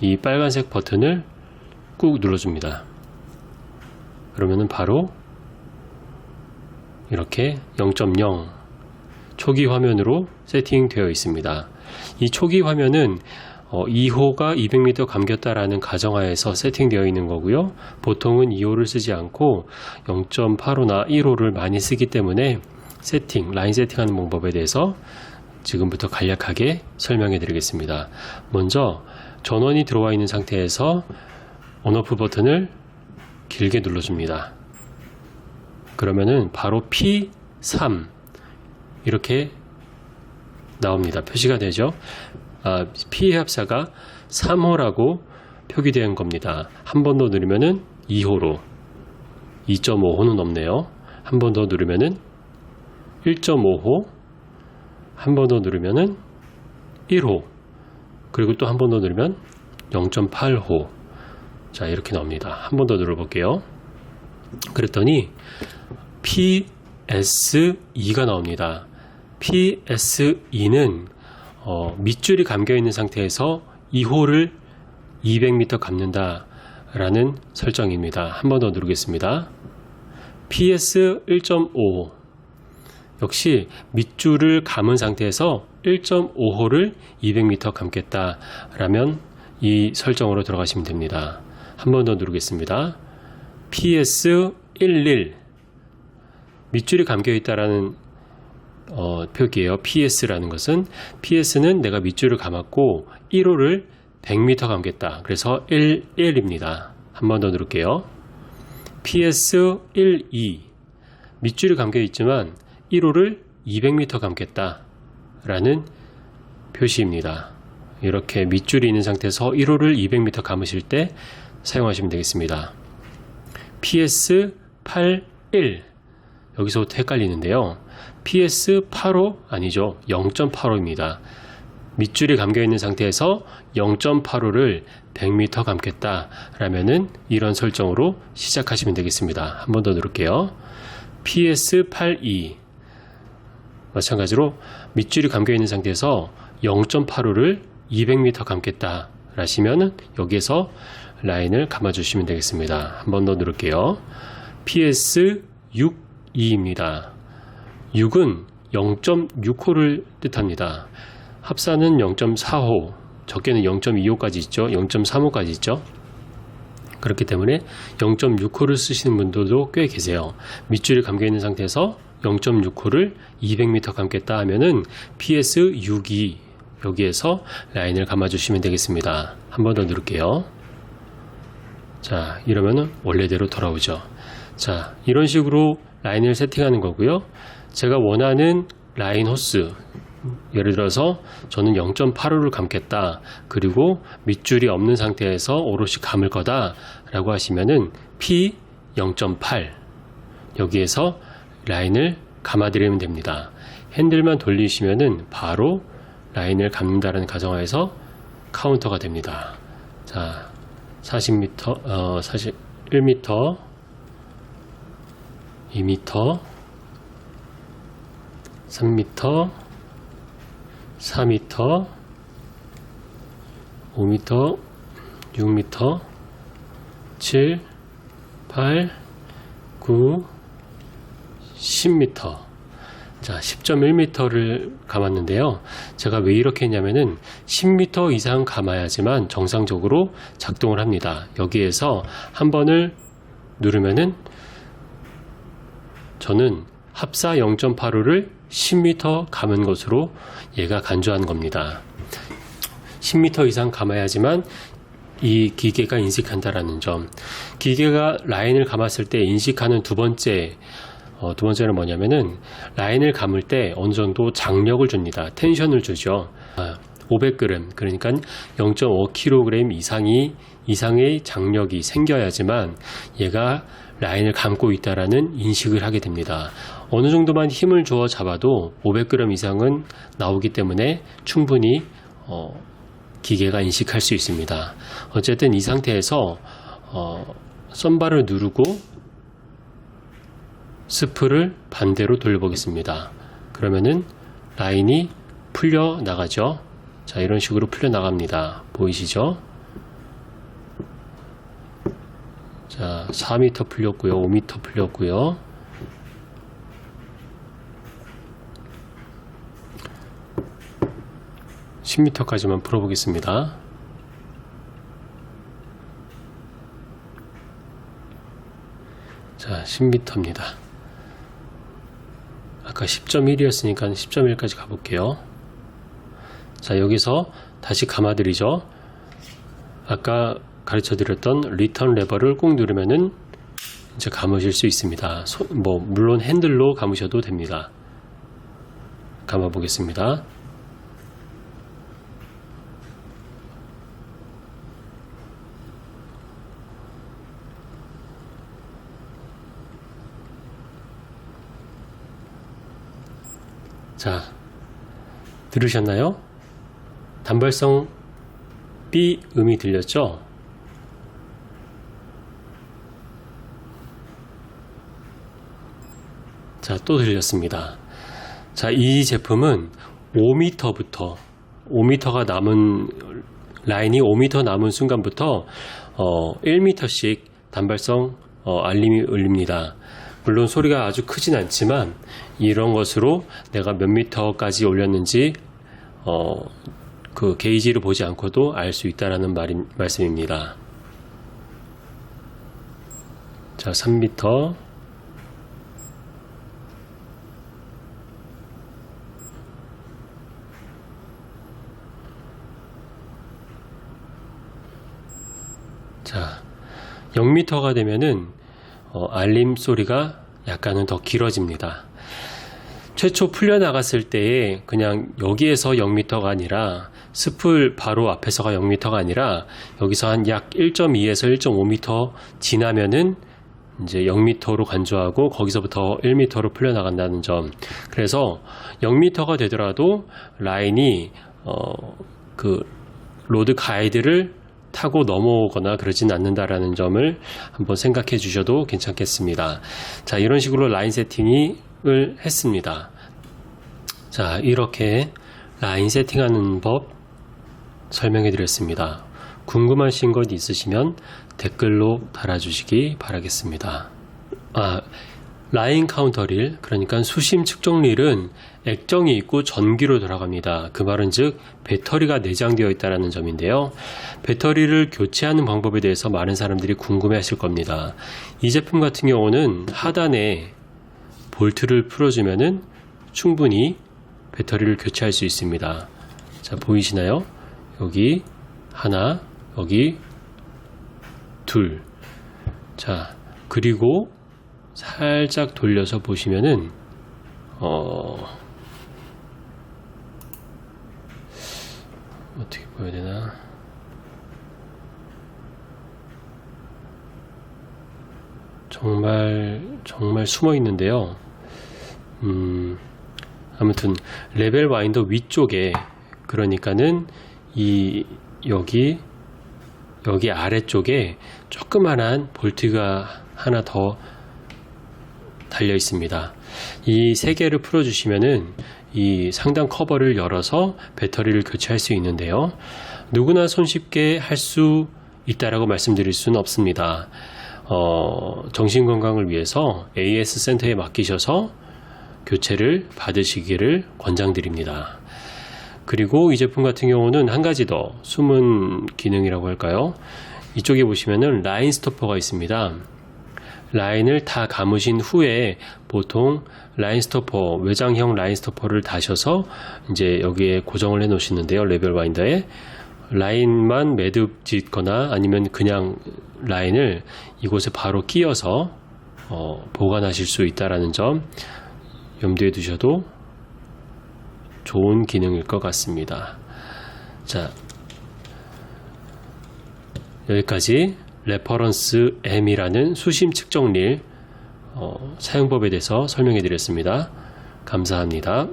이 빨간색 버튼을 꾹 눌러줍니다. 그러면은 바로 이렇게 0.0 초기 화면으로 세팅되어 있습니다. 이 초기 화면은 어, 2호가 200m 감겼다라는 가정하에서 세팅되어 있는 거고요. 보통은 2호를 쓰지 않고 0.85나 1호를 많이 쓰기 때문에 세팅, 라인 세팅하는 방법에 대해서 지금부터 간략하게 설명해 드리겠습니다. 먼저 전원이 들어와 있는 상태에서 온오프 버튼을 길게 눌러줍니다. 그러면은 바로 P3 이렇게 나옵니다. 표시가 되죠. 아, P의 합사가 3호라고 표기된 겁니다. 한 번 더 누르면은 2호로 2.5호는 없네요. 한 번 더 누르면은 1.5호 한 번 더 누르면은 1호 그리고 또 한 번 더 누르면 0.8호 자 이렇게 나옵니다. 한 번 더 눌러 볼게요. 그랬더니 PS2가 나옵니다. PS2는 어, 밑줄이 감겨 있는 상태에서 2호를 200m 감는다 라는 설정입니다. 한 번 더 누르겠습니다. PS 1.5 역시 밑줄을 감은 상태에서 1.5호를 200m 감겠다 라면 이 설정으로 들어가시면 됩니다. 한 번 더 누르겠습니다. PS 11 밑줄이 감겨 있다라는 어, 표기예요. PS라는 것은 PS는 내가 밑줄을 감았고 1호를 100m 감겠다. 그래서 1, 1입니다. 한 번 더 누를게요. PS 1, 2 밑줄이 감겨 있지만 1호를 200m 감겠다. 라는 표시입니다. 이렇게 밑줄이 있는 상태에서 1호를 200m 감으실 때 사용하시면 되겠습니다. PS 81 여기서부터 헷갈리는데요. PS85 아니죠. 0.85입니다. 밑줄이 감겨 있는 상태에서 0.85를 100m 감겠다 라면은 이런 설정으로 시작하시면 되겠습니다. 한 번 더 누를게요. PS82 마찬가지로 밑줄이 감겨 있는 상태에서 0.85를 200m 감겠다 라시면은 여기에서 라인을 감아 주시면 되겠습니다. 한 번 더 누를게요. PS62입니다. 6은 0.6호를 뜻합니다. 합사는 0.4호, 적게는 0.25까지 있죠. 0.35까지 있죠. 그렇기 때문에 0.6호를 쓰시는 분들도 꽤 계세요. 밑줄이 감겨 있는 상태에서 0.6호를 200m 감겠다 하면은 PS62 여기에서 라인을 감아 주시면 되겠습니다. 한 번 더 누를게요. 자, 이러면은 원래대로 돌아오죠. 자, 이런 식으로 라인을 세팅하는 거고요. 제가 원하는 라인 호스 예를 들어서 저는 0.85를 감겠다. 그리고 밑줄이 없는 상태에서 오롯이 감을 거다. 라고 하시면은 P 0.8 여기에서 라인을 감아드리면 됩니다. 핸들만 돌리시면은 바로 라인을 감는다는 가정하에서 카운터가 됩니다. 자, 40m, 어, 41m, 2m, 3m, 4m, 5m, 6m, 7, 8, 9, 10m. 자, 10.1m를 감았는데요. 제가 왜 이렇게 했냐면은 10m 이상 감아야지만 정상적으로 작동을 합니다. 여기에서 한 번을 누르면은 저는 합사 0.85를 10m 감은 것으로 얘가 간주한 겁니다. 10m 이상 감아야지만 이 기계가 인식한다라는 점. 기계가 라인을 감았을 때 인식하는 두 번째 어, 두 번째는 뭐냐면은 라인을 감을 때 어느 정도 장력을 줍니다. 텐션을 주죠. 아, 500g 그러니까 0.5kg 이상이 이상의 장력이 생겨야지만 얘가 라인을 감고 있다라는 인식을 하게 됩니다. 어느 정도만 힘을 주어 잡아도 500g 이상은 나오기 때문에 충분히 어, 기계가 인식할 수 있습니다. 어쨌든 이 상태에서 어, 썬바를 누르고 스프를 반대로 돌려보겠습니다. 그러면은 라인이 풀려 나가죠. 자, 이런 식으로 풀려 나갑니다. 보이시죠? 자, 4m 풀렸고요. 5m 풀렸고요. (10m까지만) 풀어보겠습니다. 자, 10m입니다. 아까 10.1이었으니까 10.1까지 가볼게요. 자, 여기서 다시 감아드리죠. 아까 가르쳐 드렸던 리턴 레버를 꾹 누르면은 이제 감으실 수 있습니다. 소- 뭐, 물론 핸들로 감으셔도 됩니다. 감아 보겠습니다. 자, 들으셨나요? 단발성 B 음이 들렸죠? 자, 또 들렸습니다. 자, 이 제품은 5m부터 5m가 남은 라인이 5m 남은 순간부터 어, 1m씩 단발성 어, 알림이 울립니다. 물론 소리가 아주 크진 않지만 이런 것으로 내가 몇 미터까지 올렸는지 어, 그 게이지를 보지 않고도 알 수 있다라는 말이, 말씀입니다. 자, 3m 자, 0m가 되면은 어, 알림 소리가 약간은 더 길어집니다. 최초 풀려나갔을 때에 그냥 여기에서 0m가 아니라 스풀 바로 앞에서가 0m가 아니라 여기서 한 약 1.2에서 1.5m 지나면은 이제 0m로 간주하고 거기서부터 1m로 풀려나간다는 점. 그래서 0m가 되더라도 라인이 어, 그 로드 가이드를 타고 넘어오거나 그러진 않는다라는 점을 한번 생각해 주셔도 괜찮겠습니다. 자, 이런 식으로 라인 세팅을 했습니다. 자, 이렇게 라인 세팅하는 법 설명해 드렸습니다. 궁금하신 것 있으시면 댓글로 달아주시기 바라겠습니다. 아, 라인 카운터 릴, 그러니까 수심 측정 릴은 액정이 있고 전기로 돌아갑니다. 그 말은 즉 배터리가 내장되어 있다는 점인데요. 배터리를 교체하는 방법에 대해서 많은 사람들이 궁금해 하실 겁니다. 이 제품 같은 경우는 하단에 볼트를 풀어주면은 충분히 배터리를 교체할 수 있습니다. 자, 보이시나요? 여기 하나, 여기 둘. 자, 그리고 살짝 돌려서 보시면은 어 어떻게 보여야 되나? 정말 정말 숨어 있는데요. 음 아무튼 레벨 와인더 위쪽에 그러니까는 이 여기 여기 아래쪽에 조그만한 볼트가 하나 더 달려 있습니다. 이 세 개를 풀어주시면은 이 상단 커버를 열어서 배터리를 교체할 수 있는데요. 누구나 손쉽게 할 수 있다라고 말씀드릴 수는 없습니다. 어, 정신 건강을 위해서 AS 센터에 맡기셔서 교체를 받으시기를 권장드립니다. 그리고 이 제품 같은 경우는 한 가지 더 숨은 기능이라고 할까요? 이쪽에 보시면은 라인 스토퍼가 있습니다. 라인을 다 감으신 후에 보통 라인 스토퍼, 외장형 라인 스토퍼를 다셔서 이제 여기에 고정을 해 놓으시는데요. 레벨 와인더에 라인만 매듭 짓거나 아니면 그냥 라인을 이곳에 바로 끼워서 어, 보관하실 수 있다라는 점 염두에 두셔도 좋은 기능일 것 같습니다. 자, 여기까지 레퍼런스 M이라는 수심 측정 릴 어, 사용법에 대해서 설명해 드렸습니다. 감사합니다.